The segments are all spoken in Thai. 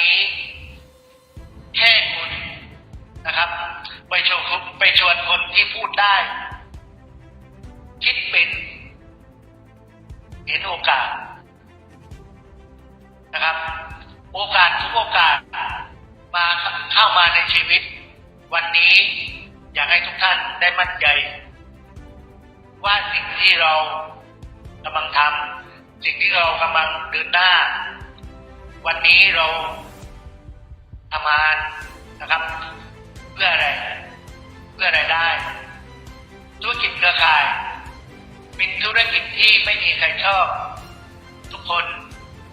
นี้แค่คุณนะครับ ไปชวนคนไปชวนคนที่พูดได้ คิดเป็น เห็นโอกาสนะครับ โอกาสทุกโอกาสมาเข้ามาในชีวิต วันนี้อยากให้ทุกท่านได้มั่นใจ ว่าสิ่งที่เรากำลังทำสิ่งที่เรากำลังเดินหน้า วันนี้เราานนะครับ เพื่ออะไรเพื่ออะไรายได้ ธุรกิจเครือข่าย เป็นธุรกิจที่ไม่มีใครชอบ ทุกคน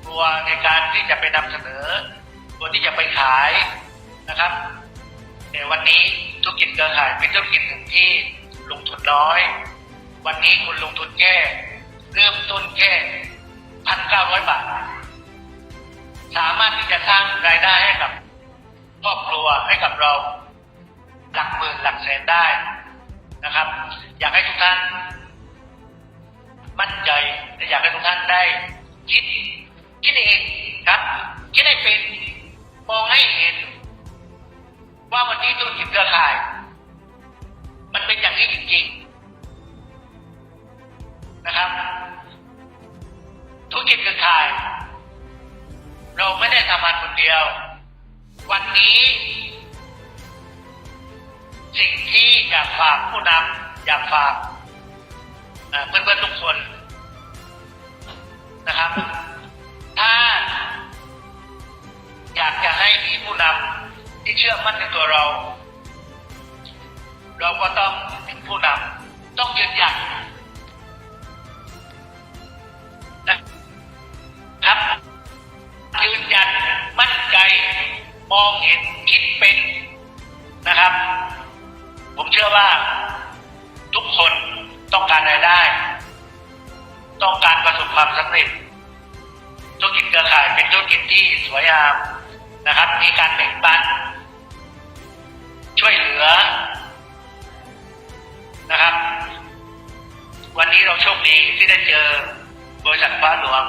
กลัวในการที่จะไปนำเสนอกลัวที่จะไปขายนะครับแต่วันนี้ธุรกิจเครือข่ายเป็นธุรกิจหนึ่งที่ลงทุนน้อย วันนี้คุณลงทุนแค่เริ่มต้นแค่พันเก้าร้อยบาท สามารถที่จะสร้างรายได้ให้กับ เราหลักหมื่นหลักแสนได้นะครับ อยากให้ทุกท่าน มั่นใจและอยากให้ทุกท่านได้ คิด คิดเองครับ คิดให้เป็นมองให้เห็น ว่าวันนี้ธุรกิจเครือข่าย มันเป็นอย่างนี้จริงๆ ที่เชื่อมั่นในตัวเรา เราก็ต้องเป็นผู้นำต้องยืนหยัดนะครับ ยืนหยันมั่นใจ มองเห็นคิดเป็นนะครับ ผมเชื่อว่า ทุกคนต้องการรายได้ ต้องการประสบความสำเร็จธุรกิจเครือข่ายเป็นธุรกิจที่สวยงามนะครับ มีการแบ่งปัน ช่วยเหลือนะครับ วันนี้เราโชคดีที่ได้เจอบริษัทฟ้าหลวง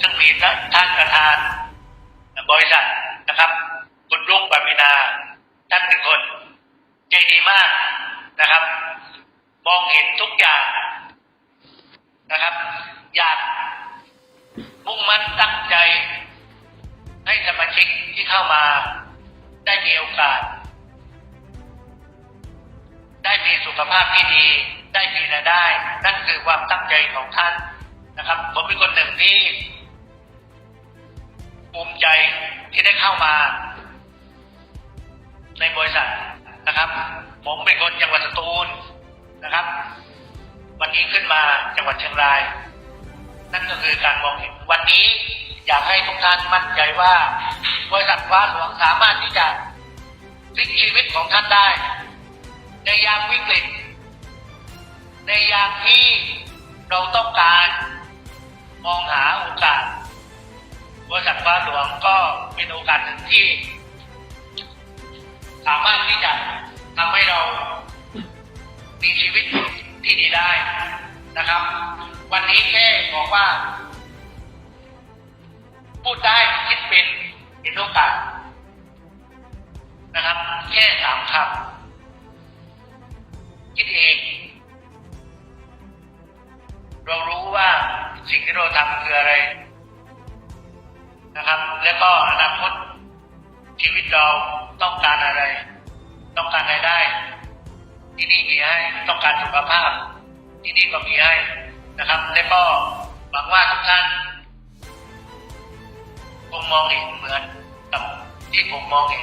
ซึ่งมีท่านประธาน บริษัทนะครับ คุณรุ่งปามินาท่านเป็นคน ใจดีมากนะครับ มองเห็นทุกอย่างนะครับ อยากมุ่งมั่นตั้งใจ ให้สมาชิกที่เข้ามาได้มีโอกาส ขภาพที่ดีได้มีรายได้ นั่นคือความตั้งใจของท่านนะครับ ผมเป็นคนหนึ่งที่ภูมิใจที่ได้เข้ามา ในบริษัทนะครับ ผมเป็นคนจังหวัดสตูลนะครับ วันนี้ขึ้นมาจังหวัดเชียงราย นั่นก็คือการมองเห็นวันนี้อยากให้ทุกท่านมั่นใจว่า บริษัทฟ้าหลวงสามารถที่จะพลิกชีวิตของท่านได้ ในยามวิกฤต ในยามที่เราต้องการมองหาโอกาสบริษัทฟ้าหลวงก็เป็นโอกาสหนึ่งที่ สามารถที่จะทำให้เรามีชีวิตที่ดีได้นะครับ วันนี้แค่บอกว่า พูดได้คิดเป็นเห็นโอกาสนะครับ แค่สามคำ ที่เราทำคืออะไรนะครับ แล้วก็อนาคตชีวิตเราต้องการอะไร ต้องการรายได้ ที่นี่มีให้ต้องการสุขภาพ ที่นี่ก็มีให้นะครับ แล้วก็หวังว่าทุกท่านคงมองเห็นเหมือนกับที่ผมมองเห็น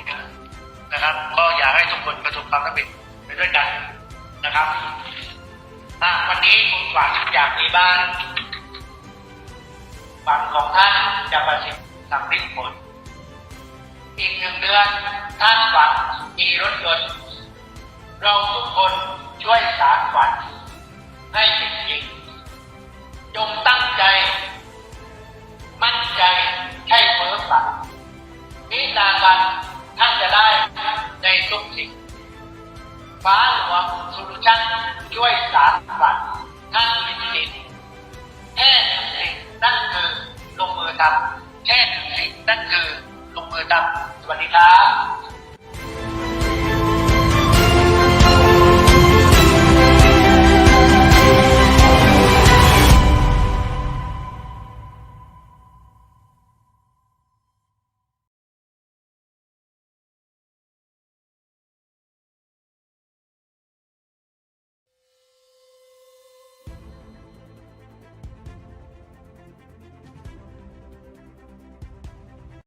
นะครับ ก็อยากให้ทุกคนประสบความสำเร็จไปด้วยกันนะครับอะวันนี้คุณหวังอย่ากมีบ้าน ฝันของท่านจะประสิทธิ์สำเร็จผล อีกหนึ่งเดือนท่านฝันมีรถยนต์เราทุกคนช่วยสารฝัน ให้เป็นจริงจงตั้งใจ มั่นใจใช่เพ้อฝันนินานวันท่านจะได้ในทุกสิ่งฟ้าหลวงสุรุชันช่วยสารฝันท่านเป็นจริงแค่หนึ่งสิ่ง นั่นคือลงมือทำแค่หนึ่งสิ่งนั่นคือลงมือทำสวัสดีครับ